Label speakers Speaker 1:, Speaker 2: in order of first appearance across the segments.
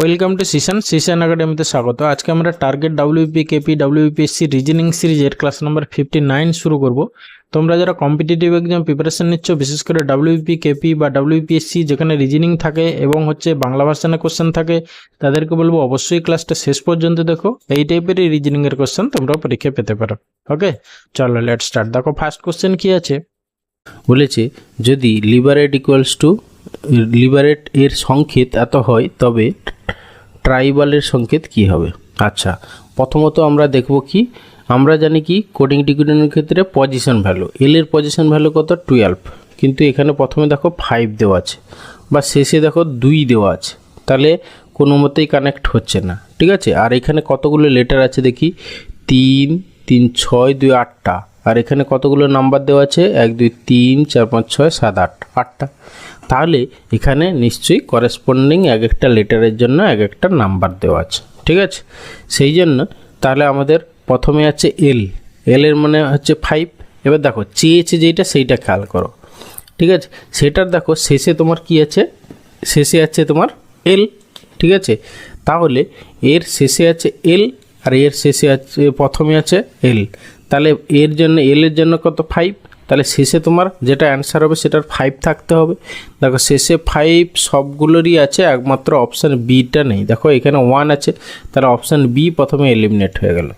Speaker 1: welcome to সিশন সিশন একাডেমিতে স্বাগত আজকে আমরা target WP KP WPSC reasoning সিরিজের ক্লাস নাম্বার ফিফটি নাইন শুরু করব তোমরা যারা কম্পিটিটিভ এক্সাম প্রিপারেশন নিচ্ছ বিশেষ করে ডাব্লিউপি কেপি বা ডাব্লিউপিএসসি যেখানে রিজনিং থাকে এবং হচ্ছে বাংলা ভাষানে কোশ্চেন থাকে তাদেরকে বলবো অবশ্যই ক্লাসটা শেষ পর্যন্ত দেখো এই টাইপেরই রিজনিংয়ের কোশ্চেন তোমরা পরীক্ষা পেতে পারো ওকে চলো লেট স্টার্ট দেখো ফার্স্ট কোশ্চেন কী আছে বলেছে যদি লিবারেট ইকুয়ালস টু লিবারেট এর সংক্ষেপ এত হয় তবে ট্রাইবালের সংকেত কি হবে আচ্ছা প্রথমত আমরা দেখব কি আমরা জানি কি কোডিং ডিগ্রিনের ক্ষেত্রে পজিশন ভ্যালু এল এর পজিশন ভ্যালু কত টুয়েলভ কিন্তু এখানে প্রথমে দেখো ফাইভ দেওয়া আছে বা শেষে দেখো দুই দেওয়া আছে তাহলে কোনো মতেই কানেক্ট হচ্ছে না ঠিক আছে আর এখানে কতগুলো লেটার আছে দেখি তিন তিন ছয় দুই আটটা আর এখানে কতগুলো নাম্বার দেওয়া আছে এক দুই তিন চার পাঁচ ছয় সাত আট আটটা তাহলে এখানে নিশ্চয়ই করেসপন্ডিং এক একটা লেটারের জন্য এক একটা নাম্বার দেওয়া আছে ঠিক আছে সেই জন্য তাহলে আমাদের প্রথমে আছে এল এল এর মানে হচ্ছে ফাইভ এবার দেখো চেয়েছে যেটা সেইটা খেয়াল করো ঠিক আছে সেটার দেখো শেষে তোমার কি আছে শেষে আছে তোমার এল ঠিক আছে তাহলে এর শেষে আছে এল আর এর শেষে আছে প্রথমে আছে এল তাহলে এর জন্য এল এর জন্য কত ফাইভ তাহলে শেষে তোমার যেটা অ্যান্সার হবে সেটার ফাইভ থাকতে হবে দেখো শেষে ফাইভ সবগুলোরই আছে একমাত্র অপশান বিটা নেই দেখো এখানে ওয়ান আছে তাহলে অপশান বি প্রথমে এলিমিনেট হয়ে গেল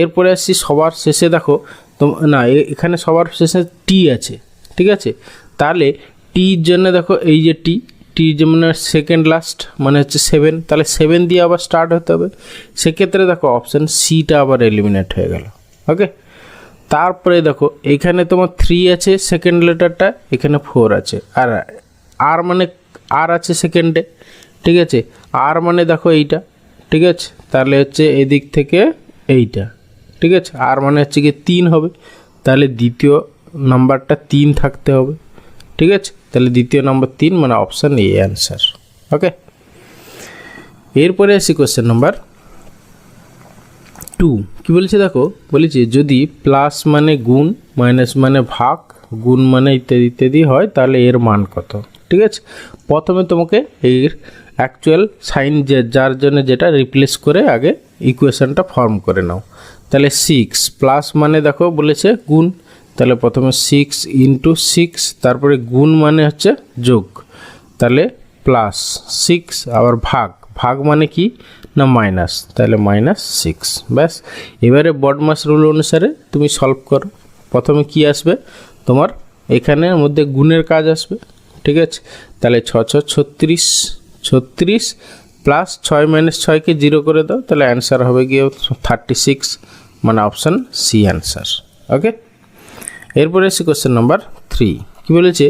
Speaker 1: এরপরে আসছি সবার শেষে দেখো না এখানে সবার শেষে টি আছে ঠিক আছে তাহলে টির জন্য দেখো এই যে টি টি যেমন সেকেন্ড লাস্ট মানে হচ্ছে সেভেন তাহলে সেভেন দিয়ে আবার স্টার্ট হতে হবে সেক্ষেত্রে দেখো অপশান সিটা আবার এলিমিনেট হয়ে গেল ওকে তারপরে দেখো এখানে তোমার থ্রি আছে সেকেন্ড লেটারটা এখানে ফোর আছে আর আর মানে আর আছে সেকেন্ডে ঠিক আছে আর মানে দেখো এইটা ঠিক আছে তাহলে হচ্ছে এদিক থেকে এইটা ঠিক আছে আর মানে হচ্ছে কি তিন হবে তাহলে দ্বিতীয় নাম্বারটা তিন থাকতে হবে ঠিক আছে তাহলে দ্বিতীয় নম্বর তিন মানে অপশান এ অ্যান্সার ওকে এরপরে আসি কোয়েশ্চেন নাম্বার টু কী বলেছে দেখো বলেছে যদি প্লাস মানে গুণ মাইনাস মানে ভাগ গুণ মানে ইত্যাদি ইত্যাদি হয় তাহলে এর মান কত ঠিক আছে প্রথমে তোমাকে এর অ্যাকচুয়াল সাইন যে যার জন্য যেটা রিপ্লেস করে আগে ইকুয়েশানটা ফর্ম করে নাও তাহলে সিক্স প্লাস মানে দেখো বলেছে গুণ তাহলে প্রথমে সিক্স ইন্টু সিক্স তারপরে গুণ মানে হচ্ছে যোগ তাহলে প্লাস সিক্স আবার ভাগ ভাগ মানে কি না মাইনাস তাহলে মাইনাস সিক্স ব্যাস এবারে বডমাস রুল অনুসারে তুমি সলভ করো প্রথমে কি আসবে তোমার এখানের মধ্যে গুণের কাজ আসবে ঠিক আছে তাহলে ছ ছ ছত্রিশ ছত্রিশ প্লাস ছয় মাইনাস ছয়কে জিরো করে দাও তাহলে অ্যান্সার হবে গিয়ে থার্টি সিক্স মানে অপশান সি অ্যান্সার ওকে এরপরে আসি কোয়েশ্চেন নাম্বার থ্রি কী বলেছে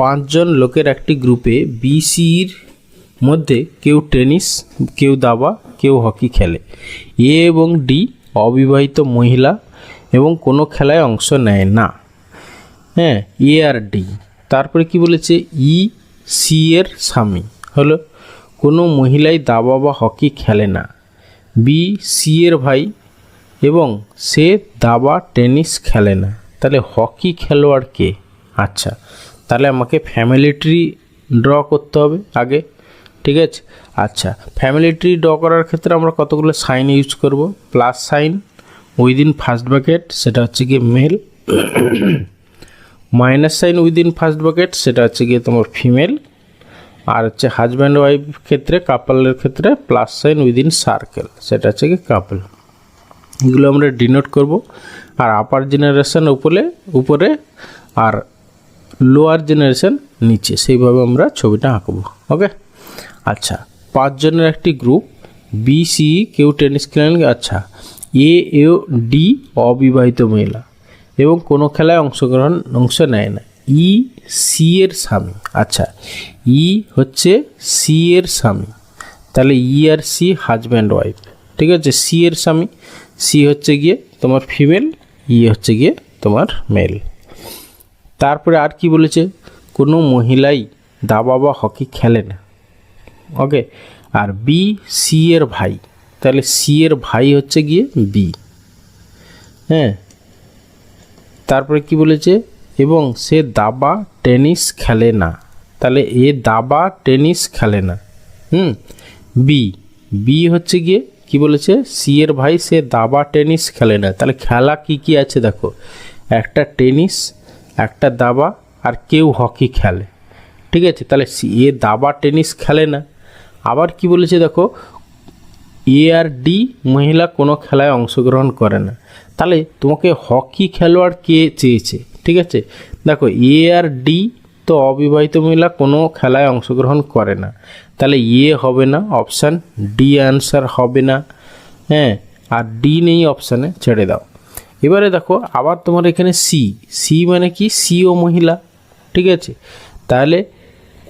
Speaker 1: পাঁচজন লোকের একটি গ্রুপে বিসির মধ্যে কেউ টেনিস কেউ দাবা কেউ হকি খেলে এ এবং ডি অবিবাহিত মহিলা এবং কোনো খেলায় অংশ নেয় না হ্যাঁ এ আর ডি তারপরে কি বলেছে ই সি এর স্বামী হলো কোনো মহিলাই দাবা বা হকি খেলে না বি সি এর ভাই এবং সে দাবা টেনিস খেলে না তাহলে হকি খেলোয়াড় কে আচ্ছা তাহলে আমাকে ফ্যামিলি ট্রি ড্র করতে হবে আগে ঠিক আছে আচ্ছা ফ্যামিলি ট্রি ড্র করার ক্ষেত্রে আমরা কতগুলো সাইন ইউজ করব plus sign within first bracket সেটা হচ্ছে গিয়ে male minus sign within first bracket সেটা হচ্ছে গিয়ে তোমার ফিমেল আর হচ্ছে হাজব্যান্ড ওয়াইফ ক্ষেত্রে কাপলের ক্ষেত্রে প্লাস সাইন উইদিন সার্কেল সেটা হচ্ছে গিয়ে কাপল এগুলো আমরা ডিনোট করব আর আপার জেনারেশন উপরে উপরে আর লোয়ার জেনারেশন নিচে সেইভাবে আমরা ছবিটা আঁকবো ওকে আচ্ছা পাঁচজনের একটি গ্রুপ বি সি কেউ টেনিস খেলেন আচ্ছা এ এও ডি অবিবাহিত মহিলা এবং কোনো খেলায় অংশগ্রহণ অংশ নেয় না ই e, সি এর স্বামী আচ্ছা ই e হচ্ছে সি এর স্বামী তাহলে ই e আর সি হাজব্যান্ড ওয়াইফ ঠিক আছে সি এর স্বামী সি হচ্ছে গিয়ে তোমার ফিমেল ই হচ্ছে গিয়ে তোমার মেল তারপরে আর কি বলেছে কোনো মহিলাই দাবা বা হকি খেলে না ওকে আর বি সি এর ভাই তাহলে সি এর ভাই হচ্ছে গিয়ে বি হ্যাঁ তারপরে কি বলেছে এবং সে দাবা টেনিস খেলে না তাহলে এ দাবা টেনিস খেলে না হুম বি বি হচ্ছে গিয়ে কি বলেছে সি এর ভাই সে দাবা টেনিস খেলে না তাহলে খেলা কি কি আছে দেখো একটা টেনিস একটা দাবা আর কেউ হকি খেলে ঠিক আছে তাহলে এ দাবা টেনিস খেলে না আবার কি বলেছে দেখো এ আর ডি মহিলা কোনো খেলায় অংশগ্রহণ করে না তাহলে তোমাকে হকি খেলোয়াড় কে চেয়েছে ঠিক আছে দেখো এ আর ডি তো অবিবাহিত মহিলা কোনো খেলায় অংশগ্রহণ করে না তাহলে ইয়ে হবে না অপশান ডি অ্যান্সার হবে না হ্যাঁ আর ডি নেই অপশানে ছেড়ে দাও এবারে দেখো আবার তোমার এখানে সি সি মানে কি সি ও মহিলা ঠিক আছে তাহলে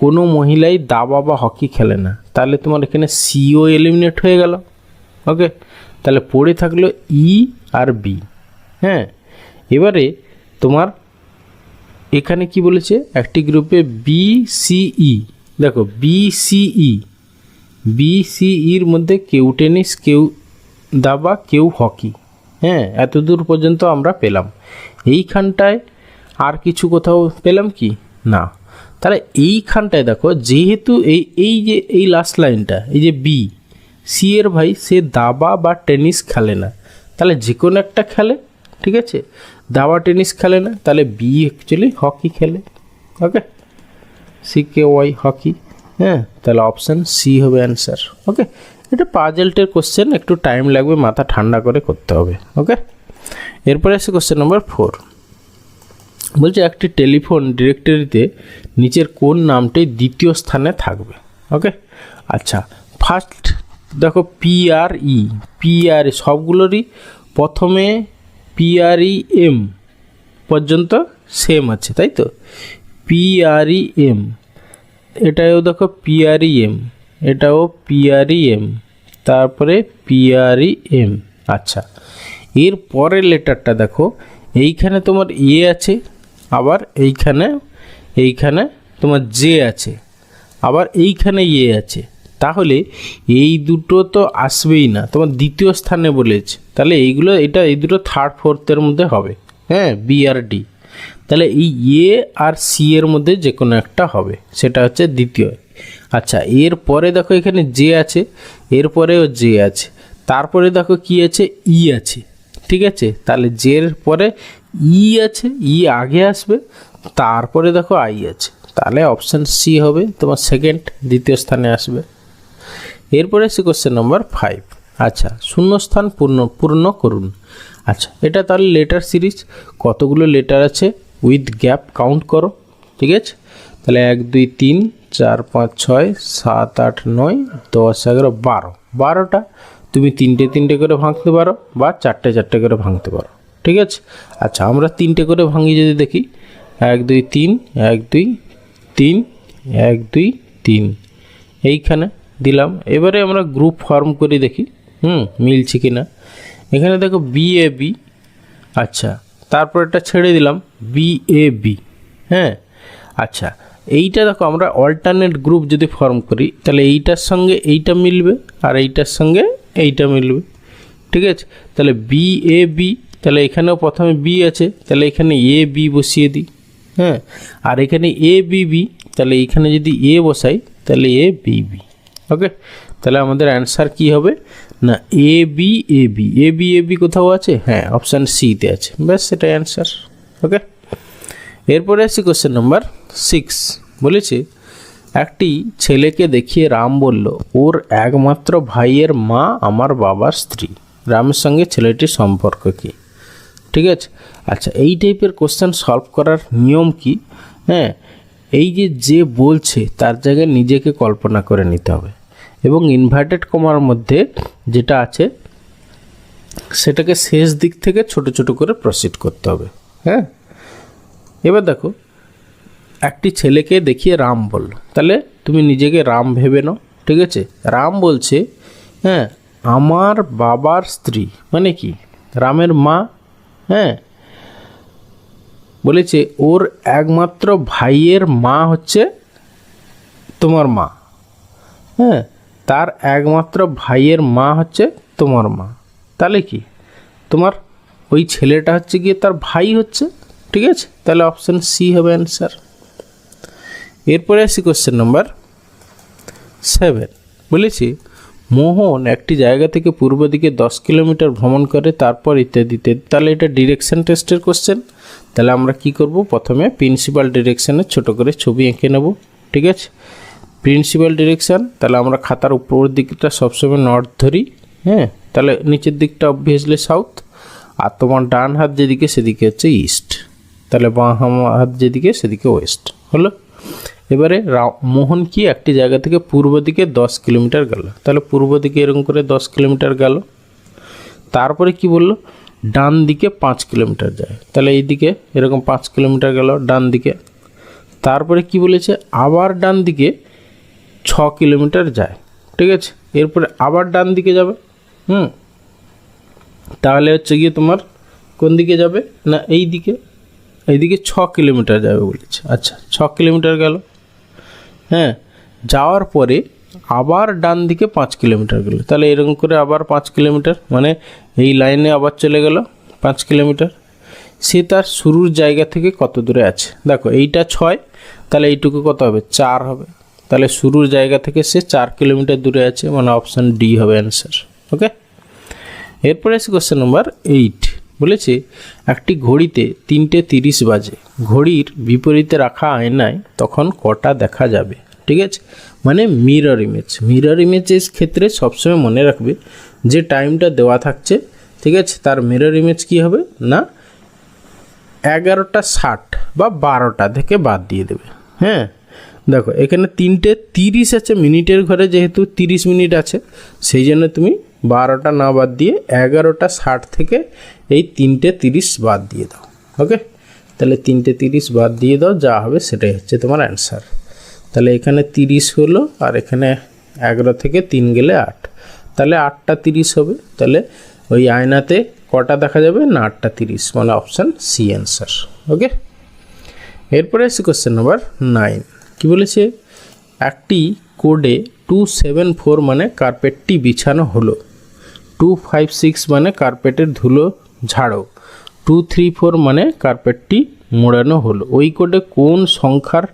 Speaker 1: কোনো মহিলাই দাবা বা হকি খেলে না তাহলে তোমার এখানে সিও এলিমিনেট হয়ে গেল ওকে তাহলে পড়ে থাকলো ই e আর বি হ্যাঁ এবারে তোমার এখানে কি বলেছে একটি গ্রুপে বি সিই দেখো বি সিই বি সিইর মধ্যে কেউ টেনিস কেউ দাবা কেউ হকি হ্যাঁ এত দূর পর্যন্ত আমরা পেলাম এইখানটায় আর কিছু কোথাও পেলাম কি না তাহলে এইখানটায় দেখো যেহেতু এই এই যে এই লাস্ট লাইনটা এই যে বি সি এর ভাই সে দাবা বা টেনিস খেলে না তাহলে যে কোনো একটা খেলে ঠিক আছে দাবা টেনিস খেলে না তাহলে বি অ্যাকচুয়ালি হকি খেলে ওকে সি কে ওয়াই হকি হ্যাঁ তাহলে অপশান সি হবে অ্যান্সার ওকে এটা পাজেলটের কোশ্চেন একটু টাইম লাগবে মাথা ঠান্ডা করে করতে হবে ওকে এরপরে আসে কোশ্চেন নম্বর ফোর বলছে একটি টেলিফোন ডিরেক্টরিতে নিচের কোন নামটি দ্বিতীয় স্থানে থাকবে ওকে আচ্ছা ফার্স্ট দেখো পিআরই পিআর e, e সবগুলোরই প্রথমে পিআরই এম e পর্যন্ত সেম আছে তাই তো পিআরই এম এটাও দেখো পিআরই এম এটাও পিআরই এম তারপরে পিআরই এম আচ্ছা এর পরের লেটারটা দেখো এইখানে তোমার এ আছে আবার এইখানে এইখানে তোমার জে আছে আবার এইখানে ইয়ে আছে তাহলে এই দুটো তো আসবেই না তোমার দ্বিতীয় স্থানে বলেছে তাহলে এইগুলো এটা এই দুটো থার্ড ফোর্থের মধ্যে হবে হ্যাঁ বি আর ডি তাহলে এই এ আর সি এর মধ্যে যে কোনো একটা হবে সেটা হচ্ছে দ্বিতীয় আচ্ছা এর পরে দেখো এখানে জে আছে এরপরেও জে আছে তারপরে দেখো কি আছে ই e আছে ঠিক আছে তাহলে জের পরে ই আছে ই আগে আসবে তারপরে দেখো আই আছে তাহলে অপশান সি হবে তোমার সেকেন্ড দ্বিতীয় স্থানে আসবে এরপরে আসি কোশ্চেন নম্বর ফাইভ আচ্ছা শূন্যস্থান পূর্ণ পূর্ণ করুন আচ্ছা এটা তাহলে লেটার সিরিজ কতগুলো লেটার আছে উইথ গ্যাপ কাউন্ট করো ঠিক আছে তাহলে এক দুই তিন চার পাঁচ ছয় সাত আট নয় দশ এগারো বারো বারোটা তুমি তিনটে তিনটে করে ভাঙতে পারো বা চারটে চারটে করে ভাঙতে পারো ঠিক আছে আচ্ছা আমরা তিনটে করে ভাঙি যদি দেখি এক দুই তিন এক দুই তিন এক দুই তিন এইখানে দিলাম এবারে আমরা গ্রুপ ফর্ম করে দেখি হুম মিলছে কি না এখানে দেখো বি এ বি আচ্ছা তারপর এটা ছেড়ে দিলাম বি এ বি হ্যাঁ আচ্ছা এইটা দেখো আমরা অল্টারনেট গ্রুপ যদি ফর্ম করি তাহলে এইটার সঙ্গে এইটা মিলবে আর এইটার সঙ্গে এইটা মিলবে ঠিক আছে তাহলে বি এ বি তাহলে এখানেও প্রথমে বি আছে তাহলে এখানে এ বি বসিয়ে দিই হ্যাঁ আর এখানে এ বি বি তাহলে এখানে যদি এ বসাই তাহলে এ বি বি ওকে তাহলে আমাদের অ্যান্সার কি হবে না A B A B A B A B কোথাও আছে হ্যাঁ অপশান সিতে আছে ব্যাস সেটাই অ্যান্সার ওকে এরপরে আসি কোশ্চেন নাম্বার সিক্স বলেছে একটি ছেলেকে দেখিয়ে রাম বলল ওর একমাত্র ভাইয়ের মা আমার বাবার স্ত্রী রামের সঙ্গে ছেলেটির সম্পর্ক কী ঠিক আছে আচ্ছা এই টাইপের কোশ্চেন সলভ করার নিয়ম কি হ্যাঁ এই যে যে বলছে তার জায়গায় নিজেকে কল্পনা করে নিতে হবে এবং ইনভার্টেড কমার মধ্যে যেটা আছে সেটাকে শেষ দিক থেকে ছোট ছোট করে প্রসিড করতে হবে হ্যাঁ এবার দেখো একটি ছেলেকে দেখিয়ে রাম বলল তাহলে তুমি নিজেকে রাম ভেবে নাও ঠিক আছে রাম বলছে হ্যাঁ আমার বাবার স্ত্রী মানে কি রামের মা হ্যাঁ বলেছে ওর একমাত্র ভাইয়ের মা হচ্ছে তোমার মা হ্যাঁ তার একমাত্র ভাইয়ের মা হচ্ছে তোমার মা তাহলে কি তোমার ওই ছেলেটা হচ্ছে গিয়ে তার ভাই হচ্ছে ঠিক আছে তাহলে অপশান সি হবে অ্যান্সার এরপরে আসি কোশ্চেন নাম্বার সেভেন বলেছি মোহন একটি জায়গা থেকে পূর্ব দিকে দশ কিলোমিটার ভ্রমণ করে তারপর ইত্যাদিতে তাহলে এটা ডিরেকশন টেস্টের কোশ্চেন তাহলে আমরা কি করব প্রথমে প্রিন্সিপাল ডিরেকশানের ছোট করে ছবি এঁকে নেব ঠিক আছে প্রিন্সিপাল ডিরেকশান তাহলে আমরা খাতার উপর দিকটা সবসময় নর্থ ধরি হ্যাঁ তাহলে নিচের দিকটা অবভিয়াসলি সাউথ আর তোমার ডান হাত যেদিকে সেদিকে হচ্ছে ইস্ট তাহলে বাঁ হাত যেদিকে সেদিকে ওয়েস্ট হলো এবারে মোহন কি একটি জায়গা থেকে পূর্ব দিকে দশ কিলোমিটার গেল তাহলে পূর্ব দিকে এরকম করে দশ কিলোমিটার গেল তারপরে কি বলল ডান দিকে পাঁচ কিলোমিটার যায় তাহলে এই দিকে এরকম পাঁচ কিলোমিটার গেল ডান দিকে তারপরে কি বলেছে আবার ডান দিকে ছ কিলোমিটার যায় ঠিক আছে এরপরে আবার ডান দিকে যাবে হুম তাহলে হচ্ছে গিয়ে তোমার কোন দিকে যাবে না এই দিকে এইদিকে ছ কিলোমিটার যাবে বলেছে আচ্ছা ছ কিলোমিটার গেল হ্যাঁ যাওয়ার পরে আবার ডান দিকে পাঁচ কিলোমিটার গেলো তাহলে এরকম করে আবার পাঁচ কিলোমিটার মানে এই লাইনে আবার চলে গেল পাঁচ কিলোমিটার সে তার শুরুর জায়গা থেকে কত দূরে আছে দেখো এইটা ছয় তাহলে এইটুকু কত হবে চার হবে তাহলে শুরুর জায়গা থেকে সে চার কিলোমিটার দূরে আছে মানে অপশান ডি হবে অ্যান্সার ওকে এরপরে আছে কোশ্চেন নম্বর এইট বলেছে একটি ঘড়িতে তিনটে তিরিশ বাজে ঘড়ির বিপরীতে রাখা আয়নায় তখন কটা দেখা যাবে ঠিক আছে মানে মিরর ইমেজ মিরর ইমেজের ক্ষেত্রে সবসময় মনে রাখবে যে টাইমটা দেওয়া থাকছে ঠিক আছে তার মিরর ইমেজ কি হবে না এগারোটা ষাট বা বারোটা থেকে বাদ দিয়ে দেবে হ্যাঁ দেখো এখানে তিনটে তিরিশ আছে মিনিটের ঘরে যেহেতু তিরিশ মিনিট আছে সেই জন্য তুমি বারোটা না বাদ দিয়ে এগারোটা ষাট থেকে এই তিনটে তিরিশ বাদ দিয়ে দাও ওকে তাহলে তিনটে তিরিশ বাদ দিয়ে দাও যা হবে সেটাই হচ্ছে তোমার অ্যান্সার তাহলে এখানে তিরিশ হলো আর এখানে এগারো থেকে তিন গেলে আট তাহলে আটটা তিরিশ হবে তাহলে ওই আয়নাতে কটা দেখা যাবে না আটটা তিরিশ মানে অপশান সি অ্যান্সার ওকে এরপরে আসি কোশ্চেন নাম্বার নাইন কী বলেছে একটি কোডে টু সেভেন ফোর মানে কার্পেটটি বিছানো হলো টু ফাইভ সিক্স মানে কার্পেটের ধুলো ঝাড়ো টু থ্রি ফোর মানে কার্পেটটি মোড়ানো হলো ওই কোডে কোন সংখ্যার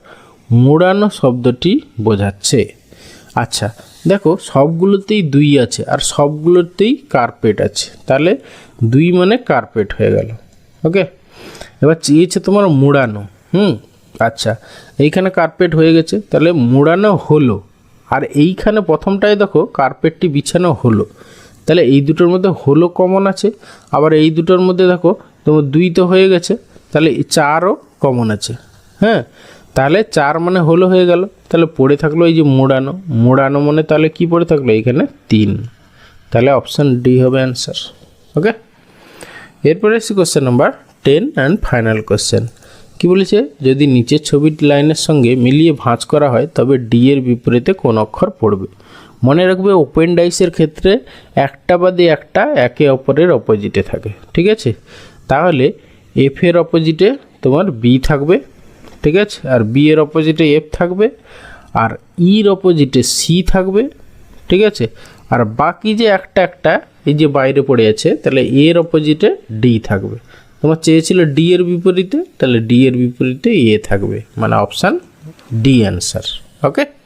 Speaker 1: মোড়ানো শব্দটি বোঝাচ্ছে আচ্ছা দেখো সবগুলোতেই দুই আছে আর সবগুলোতেই কার্পেট আছে তাহলে দুই মানে কার্পেট হয়ে গেল ওকে এবার চেয়েছে তোমার মোড়ানো হুম আচ্ছা এইখানে কার্পেট হয়ে গেছে তাহলে মোড়ানো হলো আর এইখানে প্রথমটায় দেখো কার্পেটটি বিছানো হলো তাহলে এই দুটোর মধ্যে হলো কমন আছে আবার এই দুটোর মধ্যে দেখো তোমার দুই তো হয়ে গেছে তাহলে চারও কমন আছে হ্যাঁ তাহলে চার মানে হলো হয়ে গেল তাহলে পড়ে থাকলো এই যে মোড়ানো মোড়ানো মানে তাহলে কি পড়ে থাকলো এখানে তিন তাহলে অপশান ডি হবে অ্যান্সার ওকে এরপরে এসে question number ten and final question কি বলেছে যদি নিচের ছবির লাইনের সঙ্গে মিলিয়ে ভাঁজ করা হয় তবে ডি এর বিপরীতে কোন অক্ষর পড়বে মনে রাখবে ওপেন ডাইসের ক্ষেত্রে একটা বাদে একটা একে অপরের অপোজিটে থাকে ঠিক আছে তাহলে এফ এর অপোজিটে তোমার বি থাকবে ঠিক আছে আর বি এর অপোজিটে এফ থাকবে আর ইর অপোজিটে সি থাকবে ঠিক আছে আর বাকি যে একটা একটা এই যে বাইরে পড়ে আছে তাহলে এর অপোজিটে ডি থাকবে তোমার চেয়েছিল ডি এর বিপরীতে তাহলে ডি এর বিপরীতে এ থাকবে মানে অপশান ডি অ্যান্সার ওকে